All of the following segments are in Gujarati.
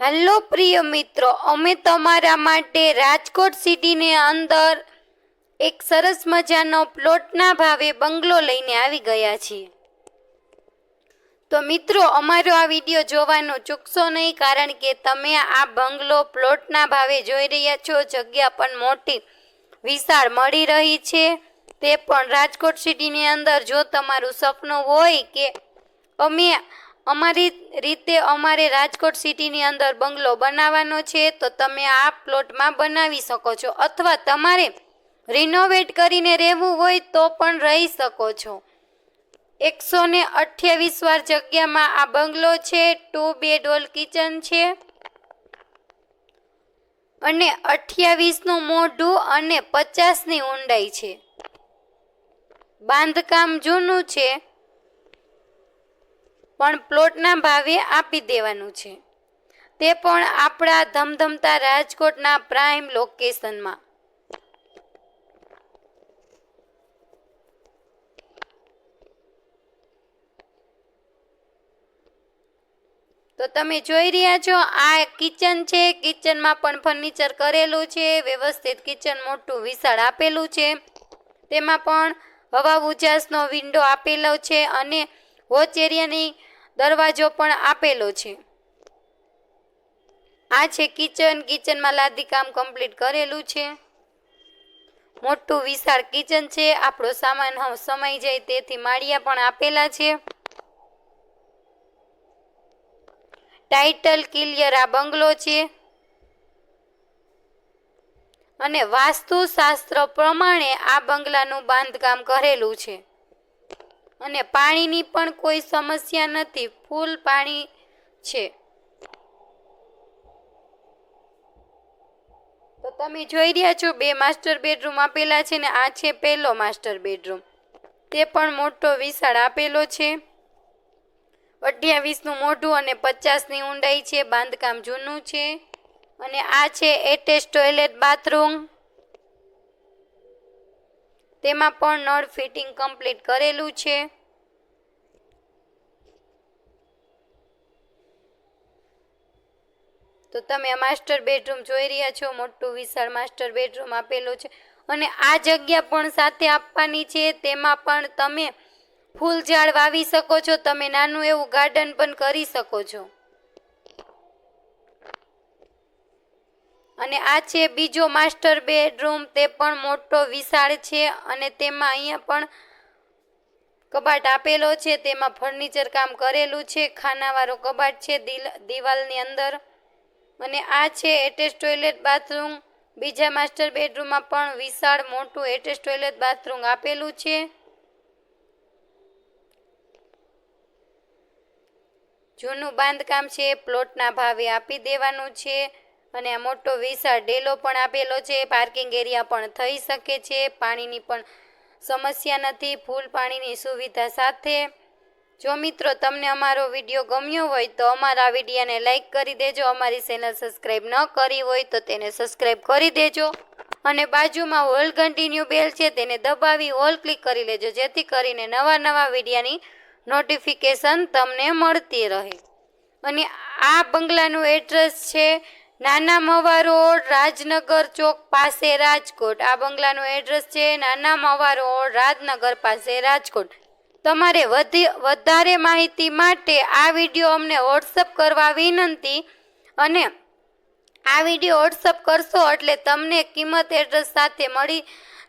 હેલો પ્રિય મિત્રો, અમે તમારા માટે રાજકોટ સિટીની અંદર એક સરસ મજાનો પ્લોટના ભાવે બંગલો લઈને આવી ગયા છીએ. તો મિત્રો, અમારો આ વીડિયો જોવાનું ચૂકશો નહીં, કારણ કે તમે આ બંગલો પ્લોટના ભાવે જોઈ રહ્યા છો. જગ્યા પણ મોટી વિશાળ મળી રહી છે. તે પણ રાજકોટ સિટીની અંદર જો તમારું સપનું હોય કે અમે અમારી રીતે અમારે રાજકોટ સિટીની અંદર બંગલો બનાવવાનો છે, તો તમે આ પ્લોટમાં બનાવી શકો છો. અથવા તમારે રિનોવેટ કરીને રહેવું હોય તો પણ રહી શકો છો. એકસો ને અઠ્યાવીસ વાર જગ્યામાં આ બંગલો છે ટુ બેડ હોલ કિચન છે. અને અઠ્યાવીસનું મોઢું અને પચાસની ઊંડાઈ છે. બાંધકામ જૂનું છે. પણ પ્લોટના ભાવે આપી દેવાનું છે. તે પણ આપણા ધમધમતા રાજકોટના પ્રાઇમ લોકેશનમાં. તો તમે જોઈ રહ્યા છો, આ કિચન છે. કિચનમાં પણ ફર્નિચર કરેલું છે, વ્યવસ્થિત કિચન મોટું વિશાળ આપેલું છે. તેમાં પણ હવા ઉજાસનો વિન્ડો આપેલો છે અને વોચ એરિયાની દરવાજો પણ આપેલો છે. આ છે કિચન. કિચનમાં લાદી કામ કમ્પ્લીટ કરેલું છે. મોટું વિશાળ કિચન છે. આપણો સામાન સમાઈ જાય તેથી માળિયા પણ આપેલા છે. ટાઇટલ ક્લિયર આ બંગલો છે. અને વાસ્તુશાસ્ત્ર પ્રમાણે આ બંગલાનું બાંધકામ કરેલું છે. અને પાણીની પણ કોઈ સમસ્યા નથી. ફૂલ પાણી છે. તો તમે જોઈ રહ્યા છો, બે માસ્ટર બેડરૂમ આપેલા છે ને આ છે પહેલો માસ્ટર બેડરૂમ. તે પણ મોટો વિશાળ આપેલો છે. અઠ્યાવીસનું મોઢું અને પચાસની ઊંડાઈ છે, બાંધકામ જૂનું છે. અને આ છે એટેચ ટોયલેટ બાથરૂમ તેમાં પણ નળ ફિટિંગ કમ્પ્લીટ કરેલું છે. તો તમે માસ્ટર બેડરૂમ જોઈ રહ્યા છો, મોટું વિશાળ માસ્ટર બેડરૂમ આપેલો છે. અને આ જગ્યા પણ સાથે આપવાની છે, તેમાં પણ તમે ફૂલ ઝાડ વાવી શકો છો, તમે નાનું એવું ગાર્ડન પણ કરી શકો છો. અને આ છે બીજો માસ્ટર બેડરૂમ. તે પણ મોટો વિશાળ છે અને તેમાં અહીંયા પણ કબાટ આપેલો છે. તેમાં ફર્નિચર કામ કરેલું છે. ખાનાવાળો કબાટ છે દિવાલની અંદર. અને આ છે એટેચ ટોયલેટ બાથરૂમ. બીજા માસ્ટર બેડરૂમમાં પણ વિશાળ મોટું એટેચ ટોયલેટ બાથરૂમ આપેલું છે. જૂનું બાંધકામ છે. પ્લોટના ભાવે આપી દેવાનું છે. અને આ મોટો વિશાળ ડેલો પણ આપેલો છે. પાર્કિંગ એરિયા પણ થઈ શકે છે. પાણીની પણ સમસ્યા નથી. ફૂલ પાણીની સુવિધા સાથે. જો મિત્રો તમને અમારો વીડિયો ગમ્યો હોય તો અમારા વિડીયાને લાઇક કરી દેજો. અમારી ચેનલ સબસ્ક્રાઈબ ન કરી હોય તો તેને સબસ્ક્રાઈબ કરી દેજો. અને બાજુમાં ઓલ કન્ટિન્યુ બેલ છે તેને દબાવી ઓલ ક્લિક કરી લેજો. જેથી કરીને નવા નવા વિડીયાની નોટિફિકેશન તમને મળતી રહે. અને આ બંગલાનું એડ્રેસ છે નાના મવા રોડ રાજનગર ચોક પાસે રાજકોટ. આ બંગલાનું એડ્રેસ છે નાના મવા રોડ રાજનગર પાસે રાજકોટ. તમારે વધી, વધારે માહિતી માટે આ વીડિયો અમને વોટ્સઅપ કરવા વિનંતી અને આ વીડિયો વોટ્સઅપ કરશો એટલે તમને કિંમત એડ્રેસ સાથે મળી,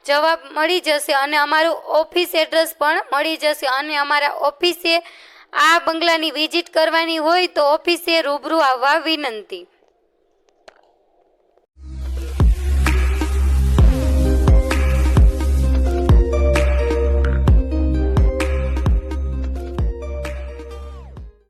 જવાબ મળી જશે અને અમારું ઓફિસ એડ્રેસ પણ મળી જશે અને અમારા ઓફિસે આ બંગલાની વિઝિટ કરવાની હોય તો ઓફિસે રૂબરૂ આવવા વિનંતી.